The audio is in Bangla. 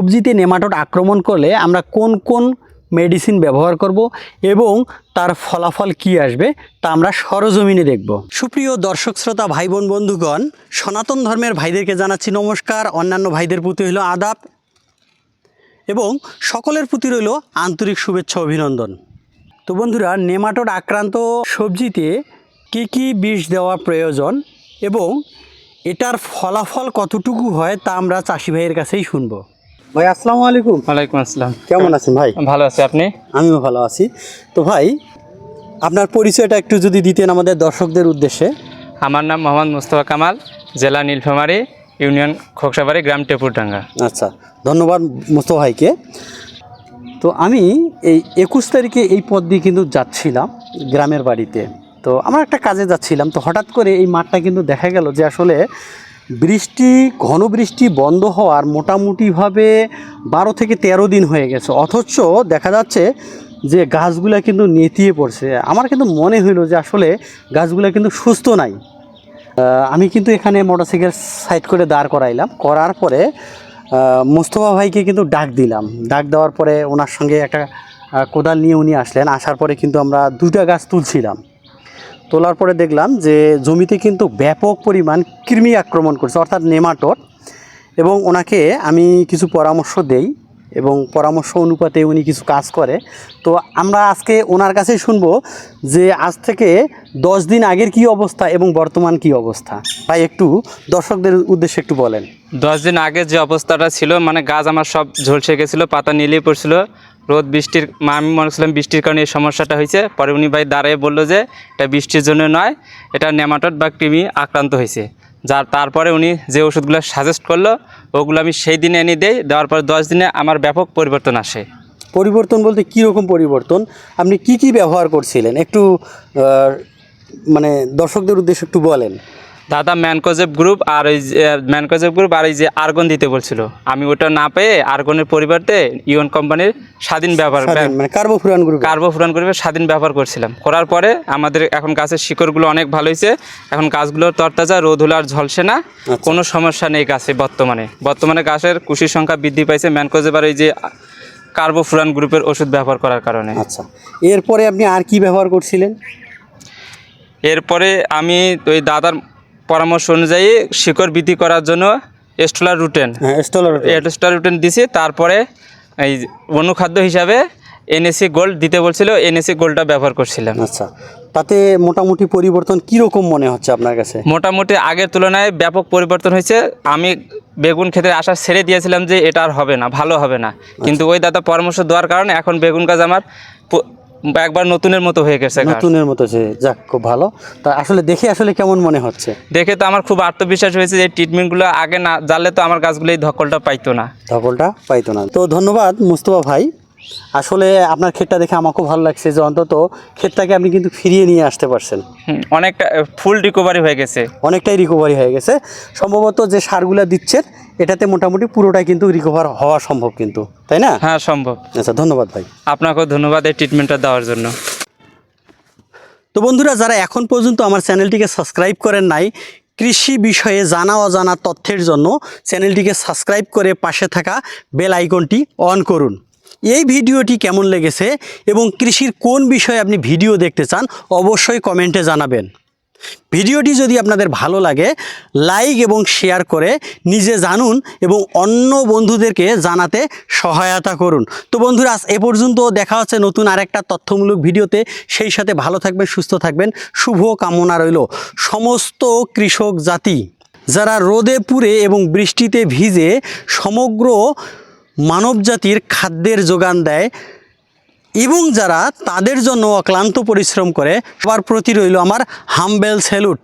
সবজিতে নেমাটোড আক্রমণ করলে আমরা কোন কোন মেডিসিন ব্যবহার করব এবং তার ফলাফল কি আসবে তা আমরা সরজমিনে দেখব। সুপ্রিয় দর্শক, শ্রোতা ভাই বোন বন্ধুগণ, সনাতন ধর্মের ভাইদেরকে জানাচ্ছি নমস্কার। অন্যান্য ভাইদের প্রতি হলো আদাব এবং সকলের প্রতি রইল আন্তরিক শুভেচ্ছা, অভিনন্দন। তো বন্ধুরা, নেমাটোড আক্রান্ত সবজিতে কী কী বিষ দেওয়া প্রয়োজন এবং এটার ফলাফল কতটুকু হয় তা আমরা চাষি ভাইয়ের কাছেই শুনব। ভাই আসসালামু আলাইকুম। ওয়ালাইকুম আসসালাম। কেমন আছেন ভাই? ভালো আছি আপনি? আমিও ভালো আছি। তো ভাই আপনার পরিচয়টা একটু যদি দিতেন আমাদের দর্শকদের উদ্দেশ্যে। আমার নাম মোহাম্মদ মুস্তফা কামাল জেলা নীলফামারী ইউনিয়ন খোকসাবাড়ি গ্রাম টেপুরডাঙ্গা। আচ্ছা ধন্যবাদ মোস্তফা ভাইকে। তো আমি এই একুশ তারিখে এই পথ দিয়ে কিন্তু যাচ্ছিলাম গ্রামের বাড়িতে। তো আমার একটা কাজে যাচ্ছিলাম তো হঠাৎ করে এই মাঠটা কিন্তু দেখা গেল যে আসলে বৃষ্টি, ঘন বৃষ্টি বন্ধ হওয়ার মোটামুটিভাবে বারো থেকে তেরো দিন হয়ে গেছে। অথচ দেখা যাচ্ছে যে গাছগুলা কিন্তু নেতিয়ে পড়ছে। আমার কিন্তু মনে হইল যে আসলে গাছগুলা কিন্তু সুস্থ নাই। আমি কিন্তু এখানে মোটরসাইকেল সাইড করে দাঁড় করাইলাম। করার পরে মোস্তফা ভাইকে কিন্তু ডাক দিলাম। ডাক দেওয়ার পরে ওনার সঙ্গে একটা কোদাল নিয়ে উনি আসলেন। আসার পরে কিন্তু আমরা দুটা গাছ তুলছিলাম। তোলার পরে দেখলাম যে জমিতে কিন্তু ব্যাপক পরিমাণ কৃমি আক্রমণ করছে, অর্থাৎ নেমাটোড। এবং ওনাকে আমি কিছু পরামর্শ দেই এবং পরামর্শ অনুপাতে উনি কিছু কাজ করে। তো আমরা আজকে ওনার কাছেই শুনব যে আজ থেকে দশ দিন আগের কি অবস্থা এবং বর্তমান কি অবস্থা। ভাই, একটু দর্শকদের উদ্দেশ্যে একটু বলেন। দশ দিন আগে যে অবস্থাটা ছিল মানে গাছ আমার সব ঝলসে গেছিল, পাতা নিলিয়ে পড়ছিল। রোদ, বৃষ্টির, মা, আমি মনে করছিলাম বৃষ্টির কারণে এই সমস্যাটা হয়েছে। পরে উনি ভাই দাঁড়িয়ে বলল যে, এটা বৃষ্টির জন্য নয়, এটা নেমাটড বা কৃমি আক্রান্ত হয়েছে। যার, তারপরে উনি যে ওষুধগুলো সাজেস্ট করল, ওগুলো আমি সেই দিনে এনে দেই, দেওয়ার পর দশ দিনে আমার ব্যাপক পরিবর্তন আসে। পরিবর্তন বলতে কি রকম পরিবর্তন? আপনি কি কি ব্যবহার করছিলেন? একটু মানে দর্শকদের উদ্দেশ্যে একটু বলেন। দাদা ম্যানকোজেব গ্রুপ আর ওই যে ম্যানকোজেব গ্রুপ আর ওই যে আর্গন দিতে বলছিল। আমি ওটা না পেয়ে আর্গনের পরিবর্তে ইউন কোম্পানির স্বাধীন ব্যবহার মানে কার্বোফুরান গ্রুপ। কার্বোফুরান গ্রুপে স্বাধীন ব্যবহার করছিলাম। করার পরে আমাদের এখন গাছের শিকড়গুলো অনেক ভালো হয়েছে। এখন গাছগুলোর তরতাজা রোদ হলে আর ঝলসে না। কোনো সমস্যা নেই গাছে বর্তমানে। বর্তমানে গাছের কুশির সংখ্যা বৃদ্ধি পাইছে ম্যানকোজেব আর ওই যে কার্বোফুরান গ্রুপের ওষুধ ব্যবহার করার কারণে। আচ্ছা। এরপরে আপনি আর কি ব্যবহার করছিলেন? এরপরে আমি ওই দাদার পরামর্শ অনুযায়ী শিকড় বৃদ্ধি করার জন্য এস্টোলার রুটেন। হ্যাঁ স্টলার এস্টোলার রুটেন দিছি তারপরে এই অনুখাদ্য হিসাবে এনএসি গোল্ড দিতে বলছিল এনএসি গোল্ডটা ব্যবহার করছিলাম। আচ্ছা তাতে মোটামুটি পরিবর্তন কি রকম মনে হচ্ছে আপনার কাছে? মোটামুটি আগের তুলনায় ব্যাপক পরিবর্তন হয়েছে। আমি বেগুন খেতে আশা ছেড়ে দিয়েছিলাম যে এটা আর হবে না ভালো হবে না। কিন্তু ওই দাদা পরামর্শ দেওয়ার কারণে এখন বেগুন গাছ আমার একবার নতুনের মতো হয়ে গেছে। নতুনের মতো যে যাক খুব ভালো। তা আসলে দেখে আসলে কেমন মনে হচ্ছে? দেখে তো আমার খুব আত্মবিশ্বাস হয়েছে যে ট্রিটমেন্টগুলো আগে না জানলে তো আমার গাছগুলো এই ধকলটা পাইতো না। ধকলটা পাইতো না। তো ধন্যবাদ মুস্তফা ভাই। আসলে আপনার ক্ষেতটা দেখে আমাকেও ভালো লাগছে যে অন্তত ক্ষেতটাকে আপনি কিন্তু ফিরিয়ে নিয়ে আসতে পারছেন। অনেকটা ফুল রিকভারি হয়ে গেছে। অনেকটাই রিকভারি হয়ে গেছে। সম্ভবত যে সারগুলা দিচ্ছেন এটাতে মোটামুটি পুরোটাই কিন্তু রিকভার হওয়া সম্ভব কিন্তু তাই না? হ্যাঁ সম্ভব। আচ্ছা ধন্যবাদ ভাই। আপনাকেও ধন্যবাদ এই ট্রিটমেন্টটা দেওয়ার জন্য। তো বন্ধুরা যারা এখন পর্যন্ত আমার চ্যানেলটিকে সাবস্ক্রাইব করেন নাই কৃষি বিষয়ে জানা অজানা তথ্যের জন্য চ্যানেলটিকে সাবস্ক্রাইব করে পাশে থাকা বেল আইকনটি অন করুন। এই ভিডিওটি কেমন লেগেছে এবং কৃষির কোন বিষয়ে আপনি ভিডিও দেখতে চান, অবশ্যই কমেন্টে জানাবেন। ভিডিওটি যদি আপনাদের ভালো লাগে, লাইক এবং শেয়ার করে নিজে জানুন এবং অন্য বন্ধুদেরকে জানাতে সহায়তা করুন। তো বন্ধুরা এ পর্যন্ত দেখা হচ্ছে নতুন আরেকটা তথ্যমূলক ভিডিওতে। সেই সাথে ভালো থাকবেন, সুস্থ থাকবেন, শুভ কামনা রইল। সমস্ত কৃষক জাতি, যারা রোদে পুড়ে এবং বৃষ্টিতে ভিজে সমগ্র মানবজাতির খাদ্যের যোগান দেয় এবং যারা তাদের জন্য অক্লান্ত পরিশ্রম করে, সবার প্রতি রইল আমার হামবেল স্যালুট